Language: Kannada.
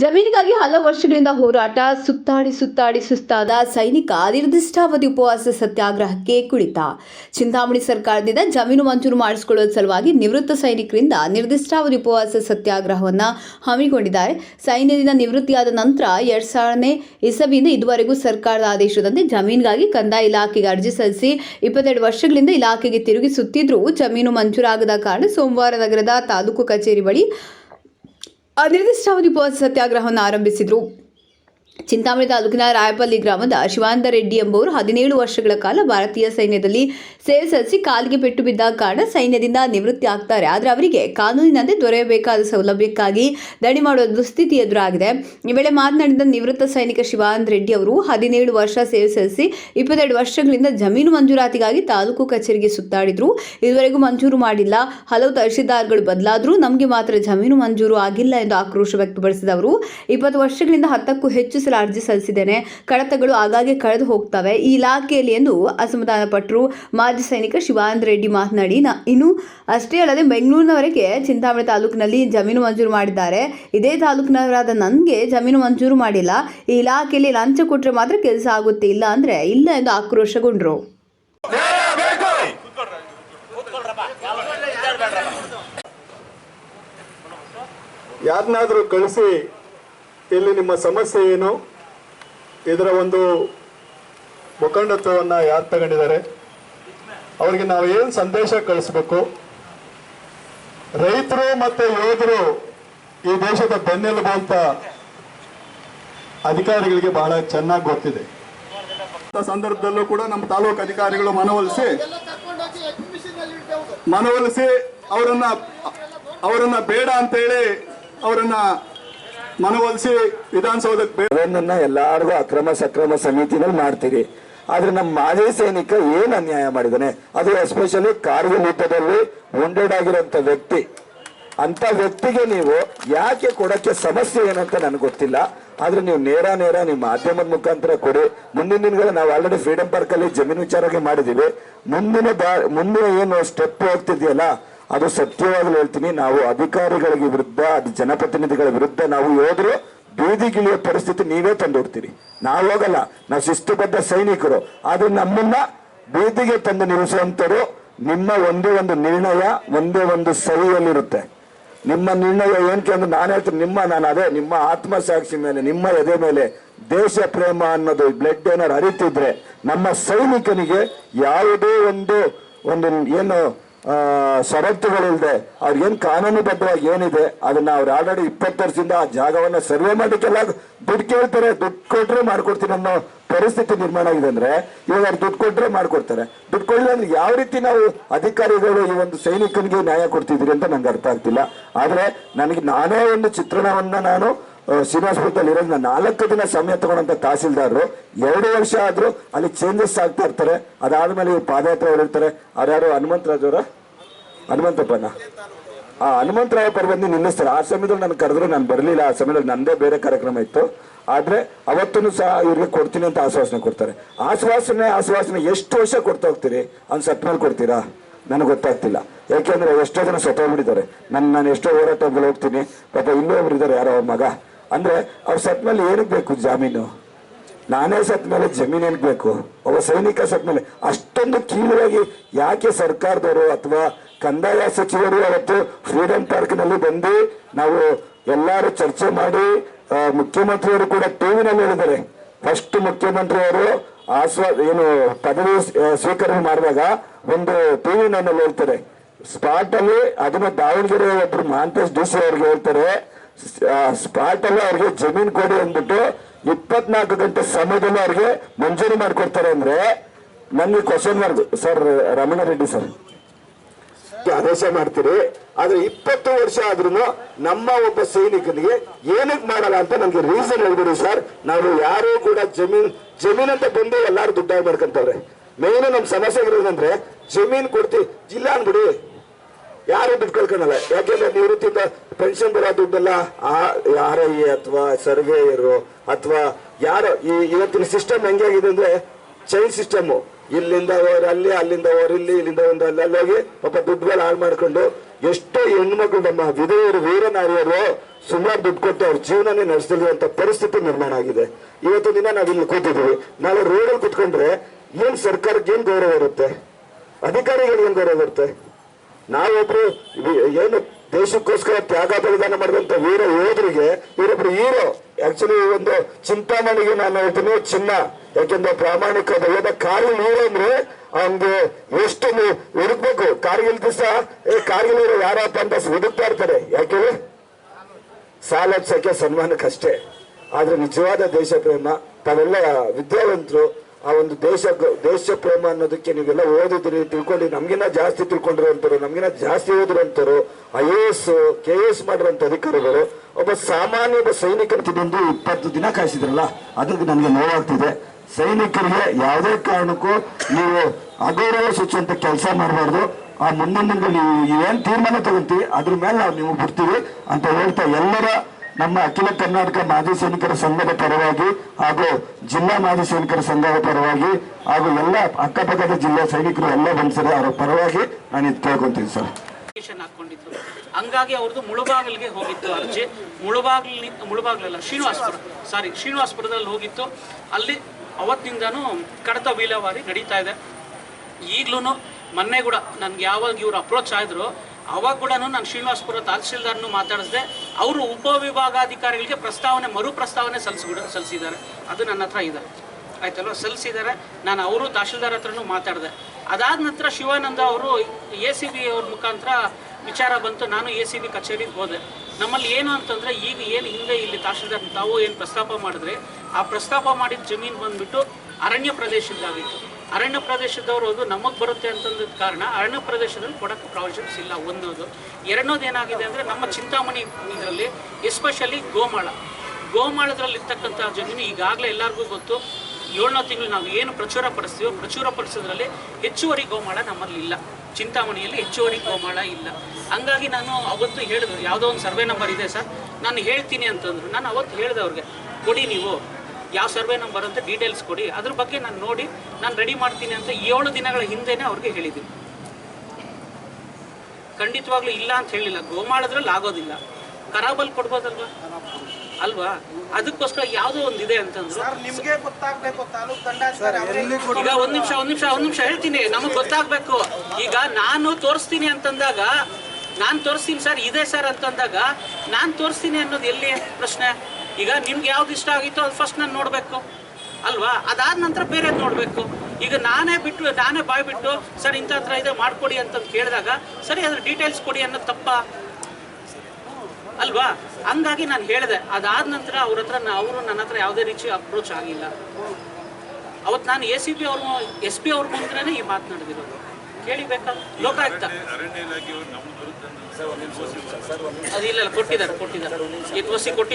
ಜಮೀನಿಗಾಗಿ ಹಲವು ವರ್ಷಗಳಿಂದ ಹೋರಾಟ, ಸುತ್ತಾಡಿ ಸುತ್ತಾಡಿ, ಸುಸ್ತಾದ ಸೈನಿಕ ನಿರ್ದಿಷ್ಟಾವಧಿ ಉಪವಾಸ ಸತ್ಯಾಗ್ರಹಕ್ಕೆ ಕುಳಿತ. ಚಿಂತಾಮಣಿ ಸರ್ಕಾರದಿಂದ ಜಮೀನು ಮಂಜೂರು ಮಾಡಿಸಿಕೊಳ್ಳುವ ಸಲುವಾಗಿ ನಿವೃತ್ತ ಸೈನಿಕರಿಂದ ನಿರ್ದಿಷ್ಟಾವಧಿ ಉಪವಾಸ ಸತ್ಯಾಗ್ರಹವನ್ನು ಹಮ್ಮಿಕೊಂಡಿದ್ದಾರೆ. ಸೈನ್ಯದಿಂದ ನಿವೃತ್ತಿಯಾದ ನಂತರ ಎರಡ್ ಸಾವಿರನೇ ಇಸವಿಯಿಂದ ಇದುವರೆಗೂ ಸರ್ಕಾರದ ಆದೇಶದಂತೆ ಜಮೀನಿಗಾಗಿ ಕಂದಾಯ ಇಲಾಖೆಗೆ ಅರ್ಜಿ ಸಲ್ಲಿಸಿ ಇಪ್ಪತ್ತೆರಡು ವರ್ಷಗಳಿಂದ ಇಲಾಖೆಗೆ ತಿರುಗಿ ಸುತ್ತಿದ್ರೂ ಜಮೀನು ಮಂಜೂರಾಗದ ಕಾರಣ ಸೋಮವಾರ ನಗರದ ತಾಲೂಕು ಕಚೇರಿ ಬಳಿ ಅನಿರ್ದಿಷ್ಟಾವಧಿ ಉಪವಾಸ ಸತ್ಯಾಗ್ರಹವನ್ನು ಆರಂಭಿಸಿದರು. ಚಿಂತಾಮಣಿ ತಾಲೂಕಿನ ರಾಯಪಲ್ಲಿ ಗ್ರಾಮದ ಶಿವಾನಂದ ರೆಡ್ಡಿ ಎಂಬುವರು ಹದಿನೇಳು ವರ್ಷಗಳ ಕಾಲ ಭಾರತೀಯ ಸೈನ್ಯದಲ್ಲಿ ಸೇವೆ ಸಲ್ಲಿಸಿ ಕಾಲಿಗೆ ಪೆಟ್ಟು ಬಿದ್ದ ಕಾರಣ ಸೈನ್ಯದಿಂದ ನಿವೃತ್ತಿ ಆಗ್ತಾರೆ. ಆದರೆ ಅವರಿಗೆ ಕಾನೂನಿನಂತೆ ದೊರೆಯಬೇಕಾದ ಸೌಲಭ್ಯಕ್ಕಾಗಿ ದಣಿ ಮಾಡುವ ದುಸ್ಥಿತಿ ಎದುರಾಗಿದೆ. ಈ ವೇಳೆ ಮಾತನಾಡಿದ ನಿವೃತ್ತ ಸೈನಿಕ ಶಿವಾನಂದ ರೆಡ್ಡಿ ಅವರು, ಹದಿನೇಳು ವರ್ಷ ಸೇವೆ ಸಲ್ಲಿಸಿ ಇಪ್ಪತ್ತೆರಡು ವರ್ಷಗಳಿಂದ ಜಮೀನು ಮಂಜೂರಾತಿಗಾಗಿ ತಾಲೂಕು ಕಚೇರಿಗೆ ಸುತ್ತಾಡಿದ್ರು. ಇದುವರೆಗೂ ಮಂಜೂರು ಮಾಡಿಲ್ಲ. ಹಲವು ತಹಶೀಲ್ದಾರ್ಗಳು ಬದಲಾದರೂ ನಮಗೆ ಮಾತ್ರ ಜಮೀನು ಮಂಜೂರು ಆಗಿಲ್ಲ ಎಂದು ಆಕ್ರೋಶ ವ್ಯಕ್ತಪಡಿಸಿದವರು. ಇಪ್ಪತ್ತು ವರ್ಷಗಳಿಂದ ಹತ್ತಕ್ಕೂ ಹೆಚ್ಚು ಸಲ ಅರ್ಜಿ ಸಲ್ಲಿಸಿದ್ದೇನೆ. ಕಡತಗಳು ಆಗಾಗ್ಗೆ ಕಳೆದು ಹೋಗ್ತವೆ. ಈ ಇಲಾಖೆಯಲ್ಲಿ ಎಂದು ಅಸಮಾಧಾನ ಪಟ್ಟರು ಮಾಜಿ ಸೈನಿಕ ಶಿವಾನಂದ ರೆಡ್ಡಿ ಮಾತನಾಡಿ, ನ- ಇನ್ನು ಅಷ್ಟೇ ಅಲ್ಲದೆ ಬೆಂಗಳೂರಿನವರೆಗೆ ಚಿಂತಾಮಣಿ ತಾಲೂಕಿನಲ್ಲಿ ಜಮೀನು ಮಂಜೂರು ಮಾಡಿದ್ದಾರೆ. ಇದೇ ತಾಲೂಕಿನವರಾದ ನನಗೆ ಜಮೀನು ಮಂಜೂರು ಮಾಡಿಲ್ಲ. ಈ ಇಲಾಖೆಯಲ್ಲಿ ಲಂಚ ಕೊಟ್ಟರೆ ಮಾತ್ರ ಕೆಲಸ ಆಗುತ್ತೆ, ಇಲ್ಲ ಅಂದರೆ ಇಲ್ಲ ಎಂದು ಆಕ್ರೋಶಗೊಂಡರು. ಯಾರನ್ನಾದರೂ ಕಳಿಸಿ ಇಲ್ಲಿ ನಿಮ್ಮ ಸಮಸ್ಯೆ ಏನು? ಇದರ ಒಂದು ಮುಖಂಡತ್ವವನ್ನು ಯಾರು ತಗೊಂಡಿದ್ದಾರೆ? ಅವರಿಗೆ ನಾವು ಏನು ಸಂದೇಶ ಕಳಿಸ್ಬೇಕು? ರೈತರು ಮತ್ತು ಯೋಧರು ಈ ದೇಶದ ಬೆನ್ನೆಲುಬು ಅಂತ ಅಧಿಕಾರಿಗಳಿಗೆ ಬಹಳ ಚೆನ್ನಾಗಿ ಗೊತ್ತಿದೆ. ಸಂದರ್ಭದಲ್ಲೂ ಕೂಡ ನಮ್ಮ ತಾಲೂಕು ಅಧಿಕಾರಿಗಳು ಮನವೊಲಿಸಿ ಮನವೊಲಿಸಿ ಅವರನ್ನ ಅವರನ್ನ ಬೇಡ ಅಂತೇಳಿ ಅವರನ್ನ ಮನವೊಲಿಸಿ ವಿಧಾನಸೌಧಕ್ಕೆ ಎಲ್ಲಾರ್ಗು ಅಕ್ರಮ ಸಕ್ರಮ ಸಮಿತಿನಲ್ಲಿ ಮಾಡ್ತೀರಿ. ಆದ್ರೆ ನಮ್ಮ ಮಾಜಿ ಸೈನಿಕ ಏನ್ ಅನ್ಯಾಯ ಮಾಡಿದಾನೆ? ಅದು ಎಸ್ಪೆಷಲಿ ಕಾರ್ಗಿಲ್ ಯುದ್ಧದಲ್ಲಿ ವುಂಡೆಡ್ ಆಗಿರೋಂಥ ವ್ಯಕ್ತಿ. ಅಂತ ವ್ಯಕ್ತಿಗೆ ನೀವು ಯಾಕೆ ಕೊಡಕ್ಕೆ ಸಮಸ್ಯೆ ಏನಂತ ನನಗೆ ಗೊತ್ತಿಲ್ಲ. ಆದ್ರೆ ನೀವು ನೇರ ನೇರ ನಿಮ್ಮ ಮಾಧ್ಯಮದ ಮುಖಾಂತರ ಕೊಡಿ. ಮುಂದಿನ ದಿನಗಳ ನಾವು ಆಲ್ರೆಡಿ ಫ್ರೀಡಂ ಪಾರ್ಕ್ ಅಲ್ಲಿ ಜಮೀನು ವಿಚಾರಕ್ಕೆ ಮಾಡಿದೀವಿ. ಮುಂದಿನ ಮುಂದಿನ ಏನು ಸ್ಟೆಪ್ ಹೋಗ್ತಿದೆಯಲ್ಲ ಅದು ಸತ್ಯವಾಗಲೂ ಹೇಳ್ತೀನಿ. ನಾವು ಅಧಿಕಾರಿಗಳಿಗೆ ವಿರುದ್ಧ, ಅದು ಜನಪ್ರತಿನಿಧಿಗಳ ವಿರುದ್ಧ ನಾವು ಯೋಧರು ಬೀದಿಗಿಳಿಯ ಪರಿಸ್ಥಿತಿ ನೀವೇ ತಂದೊಡ್ತೀರಿ. ನಾವು ಹೋಗಲ್ಲ. ನಾವು ಶಿಸ್ತುಬದ್ಧ ಸೈನಿಕರು. ಆದ್ರೆ ನಮ್ಮನ್ನ ಬೀದಿಗೆ ತಂದು ನಿಲ್ಲಿಸುವಂತರು ನಿಮ್ಮ ಒಂದೇ ಒಂದು ನಿರ್ಣಯ, ಒಂದೇ ಒಂದು ಸವಿಯಲ್ಲಿರುತ್ತೆ. ನಿಮ್ಮ ನಿರ್ಣಯ ಏನಕ್ಕೆ ಅಂದ್ರೆ ನಾನು ಹೇಳ್ತೀನಿ, ನಿಮ್ಮ, ನಾನು ಅದೇ, ನಿಮ್ಮ ಆತ್ಮಸಾಕ್ಷಿ ಮೇಲೆ, ನಿಮ್ಮ ಎದೆ ಮೇಲೆ ದೇಶ ಪ್ರೇಮ ಅನ್ನೋದು ಬ್ಲಡ್ ಏನಾರು ಅರಿತಿದ್ರೆ ನಮ್ಮ ಸೈನಿಕನಿಗೆ ಯಾವುದೇ ಒಂದು ಒಂದು ಏನು ಷರತ್ತುಗಳಿಲ್ಲದೆ ಅವ್ರಿಗೇನು ಕಾನೂನುಬದ್ಧವಾಗಿ ಏನಿದೆ, ಅದನ್ನ ಅವ್ರು ಆಲ್ರೆಡಿ ಇಪ್ಪತ್ತು ವರ್ಷದಿಂದ ಆ ಜಾಗವನ್ನ ಸರ್ವೆ ಮಾಡಲಿಕ್ಕೆಲ್ಲ ದುಡ್ಡು ಕೇಳ್ತಾರೆ, ದುಡ್ಡು ಕೊಟ್ಟರೆ ಮಾಡ್ಕೊಡ್ತೀನಿ ಅನ್ನೋ ಪರಿಸ್ಥಿತಿ ನಿರ್ಮಾಣ ಆಗಿದೆ ಅಂದ್ರೆ, ಇವಾಗ ಅವ್ರು ದುಡ್ಡು ಕೊಟ್ಟರೆ ಮಾಡ್ಕೊಡ್ತಾರೆ. ದುಡ್ಡು ಕೊಡಲಿಲ್ಲ ಅಂದ್ರೆ ಯಾವ ರೀತಿ ನಾವು ಅಧಿಕಾರಿಗಳು ಈ ಒಂದು ಸೈನಿಕನಿಗೆ ನ್ಯಾಯ ಕೊಡ್ತಿದ್ದೀರಿ ಅಂತ ನಂಗೆ ಅರ್ಥ ಆಗ್ತಿಲ್ಲ. ಆದರೆ, ನನಗೆ ನಾನೇ ಒಂದು ಚಿತ್ರಣವನ್ನ ನಾನು ಶ್ರೀನಿವಾಸಪುರದಲ್ಲಿ ಇರೋದು ನಾಲ್ಕು ದಿನ ಸಮಯ ತಗೊಂಡಂತ ತಹಸೀಲ್ದಾರರು, ಎರಡು ವರ್ಷ ಆದ್ರೂ ಅಲ್ಲಿ ಚೇಂಜಸ್ ಆಗ್ತಾ ಇರ್ತಾರೆ. ಅದಾದ್ಮೇಲೆ ಇವ್ರು ಪಾದಯಾತ್ರೆ ಹೊರಡ್ತಾರೆ. ಅವ್ರ್ಯಾರು ಹನುಮಂತರಾಜ್ ಅವರ? ಹನುಮಂತಪ್ಪನ? ಆ ಹನುಮಂತರಾಯ ಬಂದು ನಿಲ್ಲಿಸ್ತಾರೆ. ಆ ಸಮಯದಲ್ಲಿ ನಾನು ಕರೆದ್ರು ನಾನು ಬರಲಿಲ್ಲ. ಆ ಸಮಯದಲ್ಲಿ ನಂದೇ ಬೇರೆ ಕಾರ್ಯಕ್ರಮ ಇತ್ತು. ಆದ್ರೆ ಅವತ್ತೂ ಸಹ ಇವ್ರಿಗೆ ಕೊಡ್ತೀನಿ ಅಂತ ಆಶ್ವಾಸನೆ ಕೊಡ್ತಾರೆ. ಆಶ್ವಾಸನೆ ಆಶ್ವಾಸನೆ, ಎಷ್ಟು ವರ್ಷ ಕೊಡ್ತಾ ಹೋಗ್ತೀರಿ? ಅವ್ನು ಸತ್ ಮೇಲೆ ಕೊಡ್ತೀರಾ? ನನಗೆ ಗೊತ್ತಾಗ್ತಿಲ್ಲ. ಯಾಕೆಂದ್ರೆ ಎಷ್ಟೋ ಜನ ಸತ್ತೋಗ್ಬಿಟ್ಟಿದ್ದಾರೆ. ನನ್ನ ನಾನು ಎಷ್ಟೋ ಹೋರಾಟಗಳು ಹೋಗ್ತೀನಿ. ಪಾಪ ಇನ್ನೂ ಒಬ್ರು ಇದ್ದಾರೆ, ಯಾರೋ ಅವ್ರ ಮಗ. ಅಂದ್ರೆ ಅವ್ರ ಸತ್ ಮೇಲೆ ಏನಕ್ಕೆ ಬೇಕು ಜಾಮೀನು? ನಾನೇ ಸತ್ ಮೇಲೆ ಜಮೀನ್ ಏನ್ ಬೇಕು? ಒಬ್ಬ ಸೈನಿಕ ಸತ್ ಮೇಲೆ ಅಷ್ಟೊಂದು ಕೀಳಾಗಿ ಯಾಕೆ ಸರ್ಕಾರದವರು ಅಥವಾ ಕಂದಾಯ ಸಚಿವರು ಅವತ್ತು ಫ್ರೀಡಂ ಪಾರ್ಕ್ನಲ್ಲಿ ಬಂದು ನಾವು ಎಲ್ಲರೂ ಚರ್ಚೆ ಮಾಡಿ ಮುಖ್ಯಮಂತ್ರಿಯವರು ಕೂಡ ಟಿವಿನಲ್ಲಿ ಹೇಳಿದ್ದಾರೆ. ಫಸ್ಟ್ ಮುಖ್ಯಮಂತ್ರಿಯವರು ಆಸ್ವಾ, ಏನು ಪದವಿ ಸ್ವೀಕರಣೆ ಮಾಡಿದಾಗ ಒಂದು ಟಿವಿ ನನ್ನಲ್ಲಿ ಹೇಳ್ತಾರೆ. ಸ್ಪಾಟ್ ಅಲ್ಲಿ ಅದನ್ನ ದಾವಣಗೆರೆ ಒಬ್ರು ಮಾಂತೇಶ್ ಡಿ ಸಿ ಅವ್ರಿಗೆ ಹೇಳ್ತಾರೆ ಸ್ಪಾಟ್ ಅವ್ರಿಗೆ ಜಮೀನ್ ಕೊಡಿ ಅಂದ್ಬಿಟ್ಟು ಇಪ್ಪತ್ನಾಲ್ಕು ಗಂಟೆ ಸಮಯದಲ್ಲಿ ಅವ್ರಿಗೆ ಮಂಜೂರು ಮಾಡಿಕೊಡ್ತಾರೆ ಅಂದ್ರೆ ನನಗೆ ಕ್ವಶನ್ ಮಾಡುದು ಸರ್ ರಮಣ ರೆಡ್ಡಿ ಸರ್ ಆದೇಶ ಮಾಡ್ತೀರಿ. ಆದ್ರೆ ಇಪ್ಪತ್ತು ವರ್ಷ ಆದ್ರೂ ನಮ್ಮ ಒಬ್ಬ ಸೈನಿಕನಿಗೆ ಏನಕ್ಕೆ ಮಾಡಲ್ಲ ಅಂತ ನಮ್ಗೆ ರೀಸನ್ ಹೇಳ್ಬಿಡಿ ಸರ್ ನಾವು ಯಾರು ಕೂಡ ಜಮೀನ್ ಜಮೀನ್ ಅಂತ ಬಂದು ಎಲ್ಲಾರು ದುಡ್ಡಾಗಿ ಮಾಡ್ಕೊಂತವ್ರೆ ಮೇನ್ ನಮ್ ಸಮಸ್ಯೆ ಇರೋದಂದ್ರೆ ಜಮೀನ್ ಕೊಡ್ತೀವಿ ಇಲ್ಲ ಅನ್ಬಿಡಿ. ಯಾರು ದುಡ್ಡು ಕಳ್ಕೊಳಲ್ಲ. ಯಾಕೆಂದ್ರೆ ನಿವೃತ್ತಿ ಪೆನ್ಷನ್ ಬರೋ ದುಡ್ಡೆಲ್ಲ ಆರ್ ಐ ಅಥವಾ ಸರ್ವೇಯರು ಅಥವಾ ಯಾರೋ ಈ ಇವತ್ತಿನ ಸಿಸ್ಟಮ್ ಹೆಂಗೆ ಆಗಿದೆ ಅಂದ್ರೆ ಚೈನ್ ಸಿಸ್ಟಮ್. ಇಲ್ಲಿಂದ ಹೋರ್ ಅಲ್ಲಿ, ಅಲ್ಲಿಂದ ಹೋರ್ ಇಲ್ಲಿ, ಇಲ್ಲಿಂದ ಒಂದು ಅಲ್ಲಿ ಅಲ್ಲಿ ಹೋಗಿ ಪಾಪ ದುಡ್ಡುಗಳು ಹಾಳು ಮಾಡ್ಕೊಂಡು ಎಷ್ಟೋ ಹೆಣ್ಮಕ್ಳು ನಮ್ಮ ವಿಧವೆಯರು, ವೀರನಾರಿಯರು ಸುಮಾರು ದುಡ್ಡು ಕೊಟ್ಟು ಅವ್ರ ಜೀವನನೇ ನಡೆಸಲಿರುವಂತ ಪರಿಸ್ಥಿತಿ ನಿರ್ಮಾಣ ಆಗಿದೆ. ಇವತ್ತು ದಿನ ನಾವು ಇಲ್ಲಿ ಕೂತಿದ್ದೀವಿ. ನಾಳೆ ರೋಡಲ್ಲಿ ಕುತ್ಕೊಂಡ್ರೆ ಏನ್ ಸರ್ಕಾರಕ್ಕೆ ಏನ್ ಗೌರವ ಇರುತ್ತೆ? ಅಧಿಕಾರಿಗಳಿಗೆ ಏನ್ ಗೌರವ ಇರುತ್ತೆ? ನಾವೊಬ್ರು ಏನು ದೇಶಕ್ಕೋಸ್ಕರ ತ್ಯಾಗ, ಬಲಿದಾನ ಮಾಡಿದಂತ ವೀರ ಯೋಧರಿಗೆ, ಇವರೊಬ್ರು ಹೀರೋ. ಆಕ್ಚುಲಿ ಒಂದು ಚಿಂತಾಮಣಿಗೆ ನಾನು ಹೇಳ್ತೀನಿ, ಚಿನ್ನ. ಯಾಕೆಂದ್ರೆ ಪ್ರಾಮಾಣಿಕ ಬಲ್ಲದ ಕಾರ್ಗಿಲ್ ಹೀರೋ ಅಂದ್ರೆ ಅವ್ನಿಗೆ ಎಷ್ಟು ಹುಡುಕ್ಬೇಕು. ಕಾರ್ಗಿಲ್ ದಿವಸ ಏ ಕಾರ್ಗಿಲ್ ಹೀರೋ ಯಾರಪ್ಪ ಅಂತ ಹುಡುಕ್ತಾ ಇರ್ತಾರೆ. ಯಾಕೆ ಸಾಲ ಹಚ್ಚಕ್ಕೆ ಸನ್ಮಾನಕ್ಕಷ್ಟೇ. ಆದ್ರೆ ನಿಜವಾದ ದೇಶ ಪ್ರೇಮ ತಾವೆಲ್ಲ ವಿದ್ಯಾವಂತರು ಆ ಒಂದು ದೇಶ ದೇಶ ಪ್ರೇಮ ಅನ್ನೋದಕ್ಕೆ ನೀವೆಲ್ಲ ಓದಿದ್ರಿ ತಿಳ್ಕೊಂಡು ನಮ್ಗಿನ್ನ ಜಾಸ್ತಿ ತಿಳ್ಕೊಂಡಿರೋಂಥವ್ರು ನಮ್ಗಿನ್ನ ಜಾಸ್ತಿ ಓದಿರೋಂಥವ್ರು I A S K S ಮಾಡಿರೋಂಥ ಅಧಿಕಾರಿಗಳು, ಒಬ್ಬ ಸಾಮಾನ್ಯ ಒಬ್ಬ ಸೈನಿಕರಿದ್ದೊಂದು ಇಪ್ಪತ್ತು ದಿನ ಕಾಯಿಸಿದ್ರಲ್ಲ ಅದಕ್ಕೆ ನನಗೆ ನೋವಾಗ್ತಿದೆ. ಸೈನಿಕರಿಗೆ ಯಾವುದೇ ಕಾರಣಕ್ಕೂ ನೀವು ಅಗೌರವ ಸೂಚಿಸುವಂತ ಕೆಲಸ ಮಾಡಬಾರ್ದು. ಆ ಮುಂದಿನ ನೀವು ಏನ್ ತೀರ್ಮಾನ ತಗೊಂತೀವಿ ಅದ್ರ ಮೇಲೆ ನಾವು ನೀವು ಬಿಡ್ತೀವಿ ಅಂತ ಹೇಳ್ತಾ ಎಲ್ಲರ ನಮ್ಮ ಅಖಿಲ ಕರ್ನಾಟಕ ಮಾಜಿ ಸೈನಿಕರ ಸಂಘದ ಪರವಾಗಿ ಹಾಗೂ ಜಿಲ್ಲಾ ಮಾಜಿ ಸೈನಿಕರ ಸಂಘದ ಪರವಾಗಿ ಹಾಗೂ ಎಲ್ಲ ಅಕ್ಕಪಕ್ಕದ ಜಿಲ್ಲಾ ಸೈನಿಕರು, ಎಲ್ಲ ಬಂದ್ಸರಿ ಅವರ ಪರವಾಗಿ ನಾನು ಇದು ಕೇಳ್ಕೊಂತೀನಿ ಸರ್. ಹಂಗಾಗಿ ಅವ್ರದ್ದು ಮುಳುಬಾಗಿಲಿಗೆ ಹೋಗಿತ್ತು ಅರ್ಜಿ. ಮುಳುಬಾಗಿಲ್ ಮುಳುಬಾಗಿಲಲ್ಲ, ಶ್ರೀನಿವಾಸ್ಪುರ ಸಾರಿ ಶ್ರೀನಿವಾಸ್ಪುರದಲ್ಲಿ ಹೋಗಿತ್ತು. ಅಲ್ಲಿ ಅವತ್ತಿನಿಂದನೂ ಕಡತ ವಿಲೇವಾರಿ ನಡೀತಾ ಇದೆ. ಈಗ್ಲೂ ಮೊನ್ನೆ ಕೂಡ ನನ್ಗೆ ಯಾವಾಗ ಇವ್ರು ಅಪ್ರೋಚ್ ಆದ್ರು, ಅವಾಗ ಕೂಡ ನಾನು ಶ್ರೀನಿವಾಸ್ಪುರ ತಹಸೀಲ್ದಾರ್ನು ಮಾತಾಡಿಸಿದೆ. ಅವರು ಉಪವಿಭಾಗಾಧಿಕಾರಿಗಳಿಗೆ ಪ್ರಸ್ತಾವನೆ, ಮರು ಪ್ರಸ್ತಾವನೆ ಸಲ್ಲಿಸ್ಬಿಡ ಸಲ್ಲಿಸಿದ್ದಾರೆ. ಅದು ನನ್ನ ಹತ್ರ ಇದೆ. ಆಯ್ತಲ್ವ? ಸಲ್ಲಿಸಿದ್ದಾರೆ. ನಾನು ಅವರು ತಹಶೀಲ್ದಾರ್ ಹತ್ರನೂ ಮಾತಾಡಿದೆ. ಅದಾದ ನಂತರ ಶಿವಾನಂದ ಅವರು ಎ ಸಿ ಬಿ ಅವ್ರ ಮುಖಾಂತರ ವಿಚಾರ ಬಂತು. ನಾನು ಎ ಸಿ ಬಿ ಕಚೇರಿಗೆ ಹೋದೆ. ನಮ್ಮಲ್ಲಿ ಏನು ಅಂತಂದರೆ, ಈಗ ಏನು ಹಿಂದೆ ಇಲ್ಲಿ ತಹಶೀಲ್ದಾರ್ ತಾವು ಏನು ಪ್ರಸ್ತಾಪ ಮಾಡಿದ್ರೆ, ಆ ಪ್ರಸ್ತಾಪ ಮಾಡಿದ ಜಮೀನು ಬಂದುಬಿಟ್ಟು ಅರಣ್ಯ ಪ್ರದೇಶದ್ದಾಗಿತ್ತು. ಅರಣ್ಯ ಪ್ರದೇಶದವರು ಅದು ನಮಗೆ ಬರುತ್ತೆ ಅಂತಂದ ಕಾರಣ ಅರಣ್ಯ ಪ್ರದೇಶದಲ್ಲಿ ಕೊಡೋಕ್ಕೆ ಪ್ರಾವಿಷನ್ಸ್ ಇಲ್ಲ ಒಂದೋದು. ಎರಡನೇದು ಏನಾಗಿದೆ ಅಂದರೆ ನಮ್ಮ ಚಿಂತಾಮಣಿ ಇದರಲ್ಲಿ ಎಸ್ಪೆಷಲಿ ಗೋಮಾಳ. ಗೋಮಾಳದಲ್ಲಿ ಇರ್ತಕ್ಕಂಥ ಜಮೀನು ಈಗಾಗಲೇ ಎಲ್ಲರಿಗೂ ಗೊತ್ತು. ಏಳನೇ ತಿಂಗಳು ನಾವು ಏನು ಪ್ರಚುರ ಪಡಿಸ್ತೀವೋ ಪ್ರಚುರ ಪಡಿಸೋದ್ರಲ್ಲಿ ಹೆಚ್ಚುವರಿ ಗೋಮಾಳ ನಮ್ಮಲ್ಲಿ ಇಲ್ಲ. ಚಿಂತಾಮಣಿಯಲ್ಲಿ ಹೆಚ್ಚುವರಿ ಗೋಮಾಳ ಇಲ್ಲ. ಹಂಗಾಗಿ ನಾನು ಅವತ್ತು ಹೇಳಿದ್ರು ಯಾವುದೋ ಒಂದು ಸರ್ವೆ ನಂಬರ್ ಇದೆ ಸರ್. ನಾನು ಹೇಳ್ತೀನಿ ಅಂತಂದ್ರು. ನಾನು ಅವತ್ತು ಹೇಳಿದೆ ಅವ್ರಿಗೆ, ಕೊಡಿ ನೀವು. ಯಾವ ಸರ್ವೆ ನಂಬರ್ ಅಂತ ಡೀಟೇಲ್ಸ್ ಕೊಡಿ. ಅದ್ರ ಬಗ್ಗೆ ನಾನು ನೋಡಿ ನಾನು ರೆಡಿ ಮಾಡ್ತೀನಿ ಅಂತ ಏಳು ದಿನಗಳ ಹಿಂದೆನೆ ಅವ್ರಿಗೆ ಹೇಳಿದ್ದೀನಿ. ಖಂಡಿತವಾಗ್ಲೂ ಇಲ್ಲ ಅಂತ ಹೇಳಿಲ್ಲ. ಗೋಮಾಳದ್ರಲ್ಲಿ ಆಗೋದಿಲ್ಲ. ಕರಾಬಲ್ಲಿ ಕೊಡ್ಬೋದಲ್ವಾ? ಅಲ್ವಾ? ಅದಕ್ಕೋಸ್ಕರ ಯಾವುದೋ ಒಂದು ಇದೆ ಅಂತಂದ್ರೆ. ನಿಮ್ಗೆ ಗೊತ್ತಾಗ್ಬೇಕು ತಾಲೂಕ್ ಈಗ ಒಂದ್ ನಿಮಿಷ ಒಂದ್ ನಿಮಿಷ ಒಂದ್ ನಿಮಿಷ ಹೇಳ್ತೀನಿ. ನಮಗ್ ಗೊತ್ತಾಗ್ಬೇಕು. ಈಗ ನಾನು ತೋರಿಸ್ತೀನಿ ಅಂತಂದಾಗ ನಾನ್ ತೋರಿಸ್ತೀನಿ ಸರ್ ಇದೆ ಸರ್ ಅಂತಂದಾಗ ನಾನ್ ತೋರಿಸ್ತೀನಿ ಅನ್ನೋದು ಎಲ್ಲಿ ಪ್ರಶ್ನೆ? ಈಗ ನಿಮ್ಗೆ ಯಾವ್ದು ಇಷ್ಟ ಆಗಿತ್ತು ಅದು ಫಸ್ಟ್ ನಾನು ನೋಡ್ಬೇಕು. ಅಲ್ವಾ? ಅದಾದ ನಂತರ ಬೇರೆ ನೋಡ್ಬೇಕು. ಈಗ ನಾನೇ ಬಿಟ್ಟು ನಾನೇ ಬಾಯ್ ಬಿಟ್ಟು ಸರ್ ಇಂಥ ಹತ್ರ ಇದೆ ಮಾಡ್ಕೊಡಿ ಅಂತ ಕೇಳಿದಾಗ ಸರಿ ಅದ್ರ ಡೀಟೇಲ್ಸ್ ಕೊಡಿ ಅನ್ನೋದು ತಪ್ಪ. ಅಲ್ವಾ? ಹಂಗಾಗಿ ನಾನು ಹೇಳಿದೆ ಅದಾದ ನಂತರ ಅವ್ರ ಹತ್ರ ಅವರು ನನ್ನ ಹತ್ರ ಯಾವುದೇ ರೀತಿ ಅಪ್ರೋಚ್ ಆಗಿಲ್ಲ. ಅವತ್ತು ನಾನು ಎ ಸಿ ಪಿ ಅವ್ರ ಎಸ್ ಪಿ ಅವ್ರ ಮುಂದ್ರೇ ಈ ಮಾತನಾಡಿದಿರೋದು ಕೇಳಿಬೇಕಾ ಲೋಕಾಯುಕ್ತ. ಅದು ಇಲ್ಲ ಅದಿಲ್ಲ ಕೊಟ್ಟಿದ್ದಾರೆ ಕೊಟ್ಟಿದ್ದಾರೆ. ಎನ್ ಒ ಸಿ ಕೊಟ್ಟಿದ್ದಾರೆ.